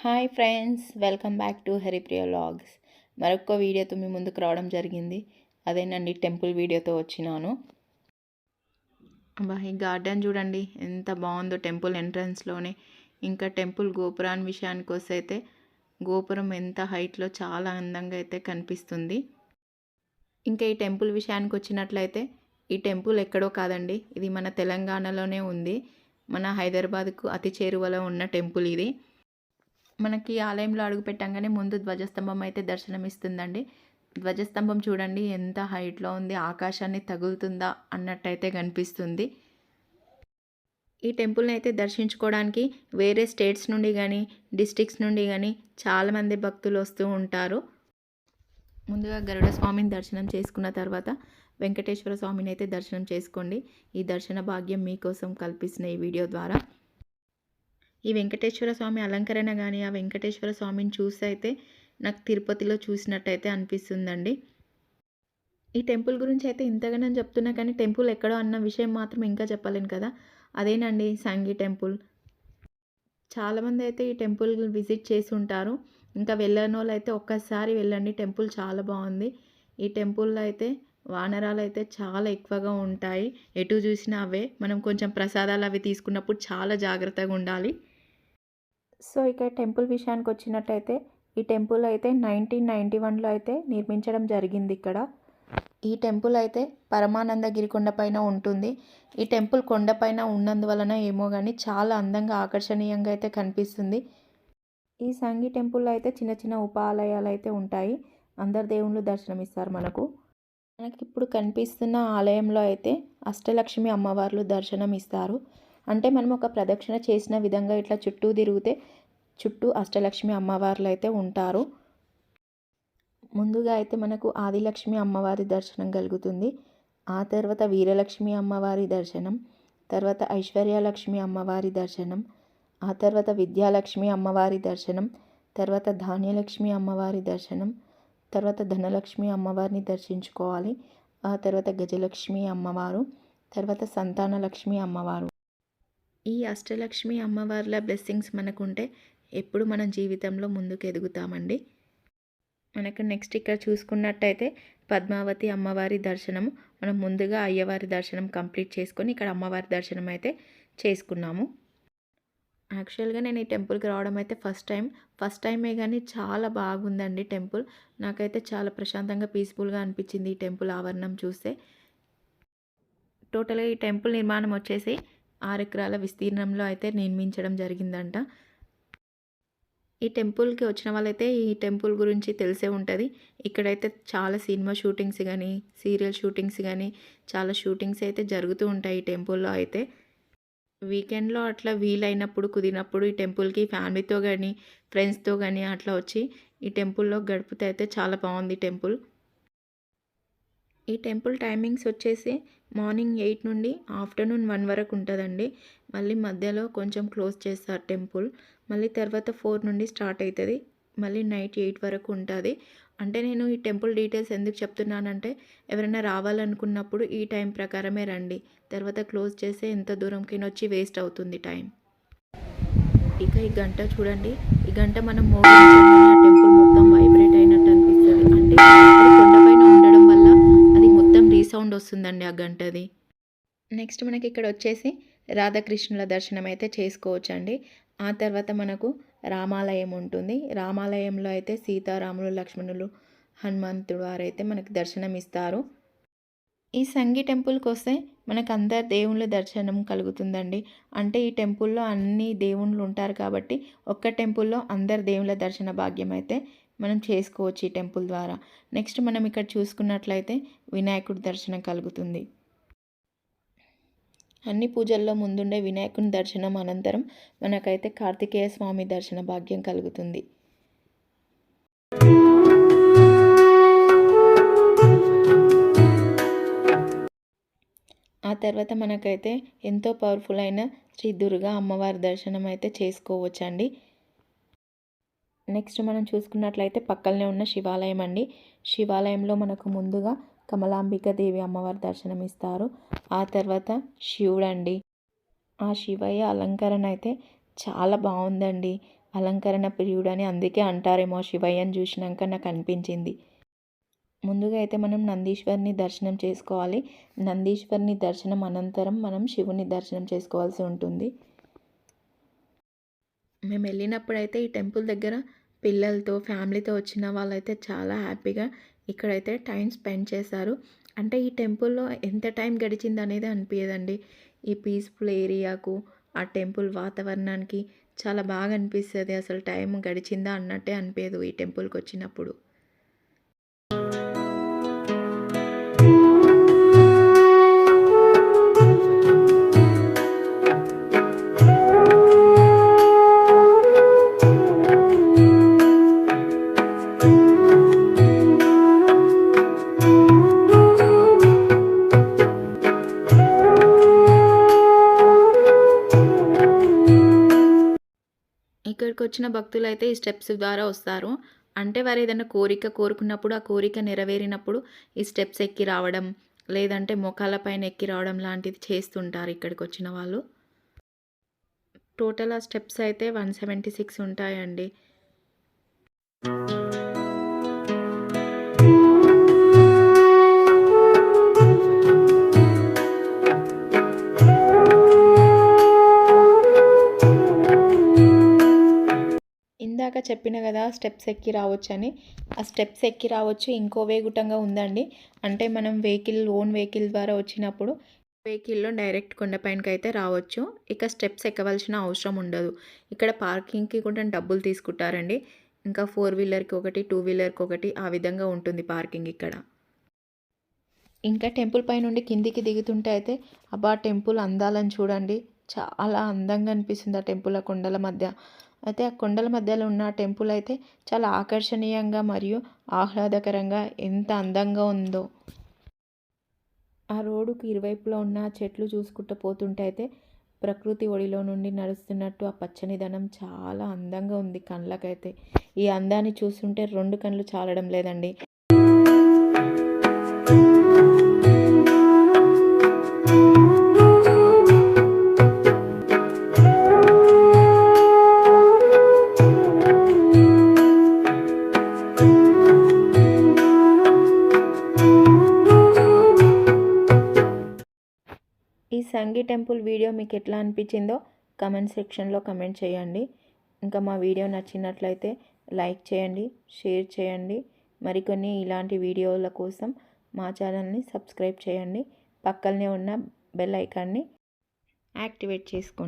Hi friends welcome back to Haripriya vlogs మరొక వీడియోతో మీ ముందుకు రావడం జరిగింది. అదేనండి టెంపుల్ వీడియోతో వచ్చినాను. అబ్బా ఈ గార్డెన్ చూడండి ఎంత బాగుందో టెంపుల్ ఎంట్రన్స్లోనే ఇంకా టెంపుల్ గోపురాన్ విషయానికి వస్తే అయితే గోపురం ఎంత హైట్లో చాలా అందంగా అయితే కనిపిస్తుంది. ఇంకా ఈ టెంపుల్ విషయానికి వచ్చినట్లయితే ఈ టెంపుల్ ఎక్కడో కాదండి ఇది మన తెలంగాణలోనే ఉంది. మన హైదరాబాద్కు అతి చేరువలో ఉన్న టెంపుల్ ఇది. మనకి ఆలయంలో అడుగు పెట్టంగానే ముందు ధ్వజస్తంభం అయితే దర్శనమిస్తుందండి. ధ్వజస్తంభం చూడండి ఎంత హైట్లో ఉంది ఆకాశాన్ని తగులుతుందా అన్నట్టయితే కనిపిస్తుంది. ఈ టెంపుల్ని అయితే దర్శించుకోవడానికి వేరే స్టేట్స్ నుండి కానీ డిస్ట్రిక్ట్స్ నుండి కానీ చాలామంది భక్తులు వస్తూ ఉంటారు. ముందుగా గరుడ స్వామిని దర్శనం చేసుకున్న తర్వాత వెంకటేశ్వర స్వామిని అయితే దర్శనం చేసుకోండి. ఈ దర్శన భాగ్యం మీకోసం కల్పిస్తున్న ఈ వీడియో ద్వారా. ఈ వెంకటేశ్వర స్వామి అలంకరణ కానీ ఆ వెంకటేశ్వర స్వామిని చూసి అయితే నాకు తిరుపతిలో చూసినట్టయితే అనిపిస్తుందండి. ఈ టెంపుల్ గురించి అయితే ఇంతగానో చెప్తున్నా కానీ టెంపుల్ ఎక్కడో అన్న విషయం మాత్రం ఇంకా చెప్పలేను కదా. అదేనండి సంగీ టెంపుల్. చాలామంది అయితే ఈ టెంపుల్ విజిట్ చేసి ఉంటారు ఇంకా వెళ్ళని వాళ్ళు అయితే ఒక్కసారి వెళ్ళండి టెంపుల్ చాలా బాగుంది. ఈ టెంపుల్లో అయితే వానరాలు అయితే చాలా ఎక్కువగా ఉంటాయి. ఎటు చూసినా అవే. మనం కొంచెం ప్రసాదాలు అవి తీసుకున్నప్పుడు చాలా జాగ్రత్తగా ఉండాలి. సో ఇక టెంపుల్ విషయానికి వచ్చినట్టయితే ఈ టెంపుల్ అయితే నైన్టీన్ నైంటీ వన్లో అయితే నిర్మించడం జరిగింది ఇక్కడ. ఈ టెంపుల్ అయితే పరమానంద గిరికొండ పైన ఉంటుంది. ఈ టెంపుల్ కొండపైన ఉన్నందువలన ఏమో కానీ చాలా అందంగా ఆకర్షణీయంగా అయితే కనిపిస్తుంది. ఈ సంగీ టెంపుల్లో అయితే చిన్న చిన్న ఉప ఆలయాలు అయితే ఉంటాయి. అందరు దేవుళ్ళు దర్శనమిస్తారు మనకు. మనకి ఇప్పుడు కనిపిస్తున్న ఆలయంలో అయితే అష్టలక్ష్మి అమ్మవార్లు దర్శనం ఇస్తారు అంటే మనం ఒక ప్రదక్షిణ చేసిన విధంగా ఇట్లా చుట్టూ తిరిగితే చుట్టూ అష్టలక్ష్మి అమ్మవార్లు అయితే ఉంటారు. ముందుగా అయితే మనకు ఆదిలక్ష్మి అమ్మవారి దర్శనం కలుగుతుంది. ఆ తర్వాత వీరలక్ష్మి అమ్మవారి దర్శనం తర్వాత ఐశ్వర్యలక్ష్మి అమ్మవారి దర్శనం ఆ తర్వాత విద్యాలక్ష్మి అమ్మవారి దర్శనం తర్వాత ధాన్యలక్ష్మి అమ్మవారి దర్శనం తర్వాత ధనలక్ష్మి అమ్మవారిని దర్శించుకోవాలి ఆ తర్వాత గజలక్ష్మి అమ్మవారు తర్వాత సంతానలక్ష్మి అమ్మవారు. ఈ అష్టలక్ష్మి అమ్మవార్ల బ్లెస్సింగ్స్ మనకుంటే ఎప్పుడు మన జీవితంలో ముందుకు ఎదుగుతామండి మనకు నెక్స్ట్ ఇక్కడ చూసుకున్నట్టయితే పద్మావతి అమ్మవారి దర్శనం మనం ముందుగా అయ్యవారి దర్శనం కంప్లీట్ చేసుకొని ఇక్కడ అమ్మవారి దర్శనం అయితే చేసుకున్నాము. యాక్చువల్గా నేను ఈ టెంపుల్కి రావడం అయితే ఫస్ట్ టైం. ఫస్ట్ టైమే కానీ చాలా బాగుందండి టెంపుల్. నాకైతే చాలా ప్రశాంతంగా పీస్ఫుల్గా అనిపించింది ఈ టెంపుల్ ఆవరణం చూస్తే. టోటల్గా ఈ టెంపుల్ నిర్మాణం వచ్చేసి ఆరు ఎకరాల విస్తీర్ణంలో అయితే నిర్మించడం జరిగిందంట. ఈ టెంపుల్కి వచ్చిన వాళ్ళైతే ఈ టెంపుల్ గురించి తెలిసే ఉంటుంది. ఇక్కడైతే చాలా సినిమా షూటింగ్స్ కానీ సీరియల్ షూటింగ్స్ కానీ చాలా షూటింగ్స్ అయితే జరుగుతూ ఉంటాయి ఈ టెంపుల్లో అయితే. వీకెండ్లో అట్లా వీలైనప్పుడు కుదిరినప్పుడు ఈ టెంపుల్కి ఫ్యామిలీతో కానీ ఫ్రెండ్స్తో కానీ అట్లా వచ్చి ఈ టెంపుల్లో గడిపితే అయితే చాలా బాగుంది టెంపుల్. ఈ టెంపుల్ టైమింగ్స్ వచ్చేసి మార్నింగ్ ఎయిట్ నుండి ఆఫ్టర్నూన్ వన్ వరకు ఉంటుందండి. మళ్ళీ మధ్యలో కొంచెం క్లోజ్ చేస్తారు టెంపుల్. మళ్ళీ తర్వాత ఫోర్ నుండి స్టార్ట్ అవుతుంది మళ్ళీ నైట్ ఎయిట్ వరకు ఉంటుంది. అంటే నేను ఈ టెంపుల్ డీటెయిల్స్ ఎందుకు చెప్తున్నానంటే ఎవరైనా రావాలనుకున్నప్పుడు ఈ టైం ప్రకారమే రండి. తర్వాత క్లోజ్ చేస్తే ఎంత దూరంకైనా వచ్చి వేస్ట్ అవుతుంది టైం. ఇక ఈ గంట చూడండి. ఈ గంట మనం మోగించగానే టెంపుల్ మొత్తం వైబ్రేట్ అయినట్టు అనిపిస్తుంది. అంటే సౌండ్ వస్తుందండి ఆ గంటది. నెక్స్ట్ మనకి ఇక్కడ వచ్చేసి రాధాకృష్ణుల దర్శనం అయితే చేసుకోవచ్చండి. ఆ తర్వాత మనకు రామాలయం ఉంటుంది. రామాలయంలో అయితే సీతారాములు లక్ష్మణులు హనుమంతుడు వారైతే మనకు దర్శనం ఇస్తారు ఈ సంగీ టెంపుల్కి వస్తే మనకు అందరు దేవుళ్ళ దర్శనం కలుగుతుందండి. అంటే ఈ టెంపుల్లో అన్ని దేవుళ్ళు ఉంటారు కాబట్టి ఒక్క టెంపుల్లో అందరు దేవుళ్ళ దర్శన భాగ్యం అయితే మనం చేసుకోవచ్చు ఈ టెంపుల్ ద్వారా. నెక్స్ట్ మనం ఇక్కడ చూసుకున్నట్లయితే వినాయకుడి దర్శనం కలుగుతుంది. అన్ని పూజల్లో ముందుండే వినాయకుని దర్శనం అనంతరం మనకైతే కార్తికేయ స్వామి దర్శన భాగ్యం కలుగుతుంది. ఆ తర్వాత మనకైతే ఎంతో పవర్ఫుల్ అయిన శ్రీ దుర్గా అమ్మవారి దర్శనం అయితే చేసుకోవచ్చండి. నెక్స్ట్ మనం చూసుకున్నట్లయితే పక్కనే ఉన్న శివాలయం అండి. శివాలయంలో మనకు ముందుగా కమలాంబిక దేవి అమ్మవారి దర్శనం ఇస్తారు. ఆ తర్వాత శివుడండి. ఆ శివయ్య అలంకరణ అయితే చాలా బాగుందండి. అలంకరణ ప్రియుడని అందుకే అంటారేమో శివయ్యని చూసినాక నాకు అనిపించింది. ముందుగా అయితే మనం నందీశ్వరిని దర్శనం చేసుకోవాలి. నందీశ్వరిని దర్శనం అనంతరం మనం శివుని దర్శనం చేసుకోవాల్సి ఉంటుంది. మేము వెళ్ళినప్పుడు అయితే ఈ టెంపుల్ దగ్గర పిల్లలతో ఫ్యామిలీతో వచ్చిన వాళ్ళైతే చాలా హ్యాపీగా ఇక్కడైతే టైం స్పెండ్ చేశారు. అంటే ఈ టెంపుల్లో ఎంత టైం గడిచింది అనేది అనిపించదండి ఈ పీస్ఫుల్ ఏరియాకు ఆ టెంపుల్ వాతావరణానికి చాలా బాగా అనిపిస్తుంది. అసలు టైం గడిచిందా అన్నట్టే అనిపించదు ఈ టెంపుల్కి వచ్చినప్పుడు. ఇక్కడికి వచ్చిన భక్తులు అయితే ఈ స్టెప్స్ ద్వారా వస్తారు. అంటే వారు ఏదైనా కోరిక కోరుకున్నప్పుడు ఆ కోరిక నెరవేరినప్పుడు ఈ స్టెప్స్ ఎక్కి రావడం లేదంటే మొఖాల పైన ఎక్కి రావడం లాంటిది చేస్తుంటారు ఇక్కడికి వచ్చిన వాళ్ళు. టోటల్ ఆ స్టెప్స్ అయితే వన్ సెవెంటీ సిక్స్ ఉంటాయండి. చెప్పిన కదా స్టెప్స్ ఎక్కి రావచ్చు అని. ఆ స్టెప్స్ ఎక్కి రావచ్చు ఇంకో వేగుటంగా ఉందండి. అంటే మనం వెహికల్ ఓన్ వెహికల్ ద్వారా వచ్చినప్పుడు వెహికల్లో డైరెక్ట్ కొండపైనకి అయితే రావచ్చు. ఇక స్టెప్స్ ఎక్కవలసిన అవసరం ఉండదు. ఇక్కడ పార్కింగ్కి కూడా డబ్బులు తీసుకుంటారండి. ఇంకా ఫోర్ వీలర్కి ఒకటి టూ వీలర్కి ఒకటి ఆ విధంగా ఉంటుంది పార్కింగ్ ఇక్కడ. ఇంకా టెంపుల్ పై నుండి కిందికి దిగుతుంటే అయితే అబ్బా టెంపుల్ అందాలని చూడండి. చాలా అందంగా అనిపిస్తుంది ఆ టెంపుల్ ఆ కొండల మధ్య. అయితే ఆ కొండల మధ్యలో ఉన్న టెంపుల్ అయితే చాలా ఆకర్షణీయంగా మరియు ఆహ్లాదకరంగా ఎంత అందంగా ఉందో. ఆ రోడ్డుకు ఇరువైపులో ఉన్న చెట్లు చూసుకుంటూ పోతుంటే అయితే ప్రకృతి ఒడిలో నుండి నడుస్తున్నట్టు ఆ పచ్చనిదనం చాలా అందంగా ఉంది కళ్ళకైతే ఈ అందాన్ని చూస్తుంటే రెండు కళ్ళు చాలడం లేదండి. టెంపుల్ వీడియో మీకు ఎట్లా అనిపించిందో కమెంట్ సెక్షన్లో కమెంట్ చేయండి. ఇంకా మా వీడియో నచ్చినట్లయితే లైక్ చేయండి షేర్ చేయండి. మరికొన్ని ఇలాంటి వీడియోల కోసం మా ఛానల్ని సబ్స్క్రైబ్ చేయండి. పక్కనే ఉన్న బెల్ ఐకాన్ని యాక్టివేట్ చేసుకోండి.